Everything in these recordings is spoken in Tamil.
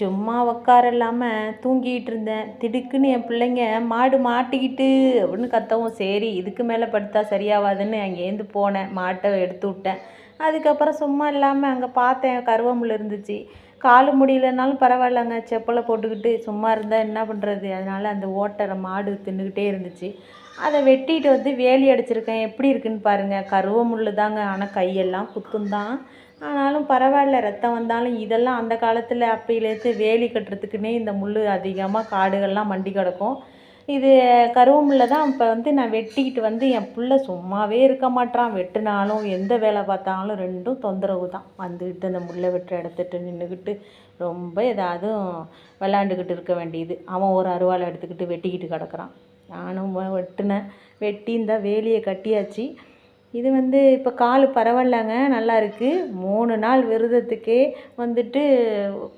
சும்மா உக்கார இல்லாமல் தூங்கிக்கிட்டு இருந்தேன் திடுக்குன்னு என் பிள்ளைங்க மாடு மாட்டிக்கிட்டு அப்படின்னு கத்தவும் சரி இதுக்கு மேலே படுத்தா சரியாகாதுன்னு அங்கேருந்து போனேன் மாட்டை எடுத்து விட்டேன். அதுக்கப்புறம் சும்மா இல்லாமல் அங்கே பார்த்தேன் கருவமுள் இருந்துச்சு. கால் முடியலனாலும் பரவாயில்லங்க செப்பலை போட்டுக்கிட்டு சும்மா இருந்தால் என்ன பண்ணுறது அதனால் அந்த ஓட்டரை மாடு தின்னுக்கிட்டே இருந்துச்சு. அதை வெட்டிட்டு வந்து வேலி அடிச்சிருக்கேன். எப்படி இருக்குன்னு பாருங்கள் கருவமுள் தாங்க ஆனால் கையெல்லாம் குத்துந்தான் ஆனாலும் பரவாயில்ல ரத்தம் வந்தாலும் இதெல்லாம் அந்த காலத்தில் அப்பையிலேருந்து வேலி கட்டுறதுக்குன்னே இந்த முள் அதிகமாக காடுகள்லாம் மண்டி கிடக்கும். இது கருவமுல்லை தான் இப்போ வந்து நான் வெட்டிக்கிட்டு வந்து என் பிள்ளை சும்மாவே இருக்க மாட்றான். வெட்டினாலும் எந்த வேலை பார்த்தாலும் ரெண்டும் தொந்தரவு தான். வந்துக்கிட்டு அந்த முள்ளை வெட்டுற இடத்துட்டு நின்றுக்கிட்டு ரொம்ப ஏதாவது விளாண்டுக்கிட்டு இருக்க வேண்டியது. அவன் ஒரு அருவாளை எடுத்துக்கிட்டு வெட்டிக்கிட்டு கிடக்குறான். நானும் வெட்டினேன். வெட்டி இந்த வேலியை கட்டியாச்சு. இது வந்து இப்போ கால் பரவாயில்லங்க நல்லா இருக்குது மூணு நாள் விரதத்துக்கே வந்துட்டு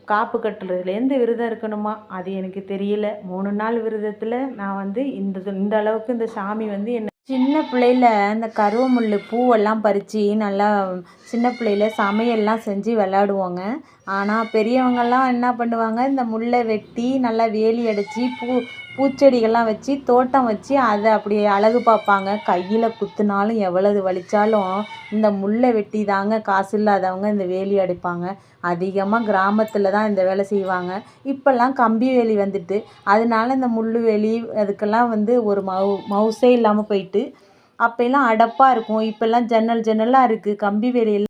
காப்பு கட்டுறதுலேருந்து விரதம் இருக்கணுமா? அது எனக்கு தெரியல. மூணு நாள் விரதத்தில் நான் வந்து இந்த இந்த அளவுக்கு இந்த சாமி வந்து என்ன சின்ன பிள்ளையில் இந்த கருவமுள் பூவெல்லாம் பறித்து நல்லா சின்ன பிள்ளையில் சமையல்லாம் செஞ்சு விளாடுவோங்க ஆனால் பெரியவங்கெல்லாம் என்ன பண்ணுவாங்க இந்த முள்ளை வெட்டி நல்லா வேலி அடித்து பூ பூச்செடிகள்லாம் வச்சு தோட்டம் வச்சு அதை அப்படி அழகு பார்ப்பாங்க. கையில் குத்துனாலும் எவ்வளவு வலிச்சாலும் இந்த முள்ளை வெட்டி தாங்க காசு இல்லாதவங்க இந்த வேலி அடிப்பாங்க. அதிகமாக கிராமத்தில் தான் இந்த வேலை செய்வாங்க. இப்போல்லாம் கம்பி வேலி வந்துட்டு அதனால இந்த முள் வேலி அதுக்கெல்லாம் வந்து ஒரு மவு மவுசே இல்லாமல் போயிட்டு அப்போல்லாம் அடப்பாக இருக்கும். இப்போல்லாம் ஜன்னல் ஜன்னலாக இருக்குது கம்பி வேலியெல்லாம்